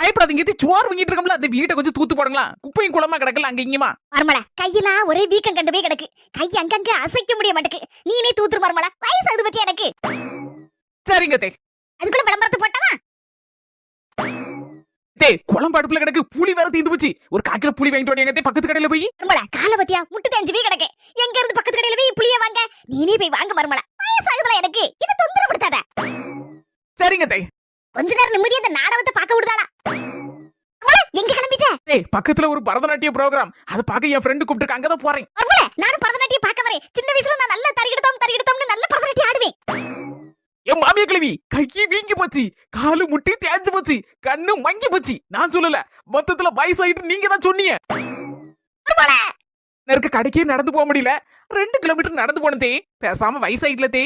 பயப்படாதீங்க சோறு வாங்கிட்டு இருக்கோம்ல அந்த வீட்டை கொஞ்சம் தூத்து போடுங்களா? குப்பையும் குளமா கிடக்கல அங்க இங்கமா மர்மல கையெல்லாம் ஒரே வீக்கம் கண்டு கிடக்கு. கை அங்கங்க அசைக்க முடிய மாட்டேக்கு. நீனே தூத்துரு மர்மல வயசு எனக்கு? சரிங்க தே. அதுக்குள்ள விளம்பரத்து போட்டவா? தே குளம் படுப்புல கிடக்கு புளி வேற தீந்து போச்சு. ஒரு காக்கில புளி வாங்கிட்டு வரீங்க பக்கத்து கடையில போய். மர்மல கால பத்தியா முட்டு தேஞ்சு கிடக்கு. எங்க இருந்து பக்கத்து கடையில போய் புளிய வாங்க? நீனே போய் வாங்க மர்மல சரிங்க தே. கொஞ்ச நேரம் நிம்மதியா இந்த நாடகத்தை பார்க்க விடுதாளா? எங்க கிளம்பிட்ட? ஏய் பக்கத்துல ஒரு பரதநாட்டிய ப்ரோக்ராம் அது பார்க்க என் ஃப்ரெண்டு கூப்பிட்டு அங்கதான் போறேன். மர்மல நானும் பரதநாட்டியம் பார்க்க வரேன். சின்ன வயசுல நான் நல்லா தரிகிடத்தோம் தரிகிடத்தோம்னு நல்ல பரதநாட்டியம் ஆடுவேன். என் மாமிய கிழவி கையை வீங்கி போச்சு காலு முட்டி தேஞ்சு போச்சு கண்ணு மங்கி போச்சு. நான் சொல்லல மொத்தத்துல வயசாயிட்டு நீங்க தான் சொன்னீங்க இருக்க கடைக்கே நடந்து போக முடியல. ரெண்டு கிலோமீட்டர் நடந்து போனதே பேசாம வயசாயிட்டுல தே.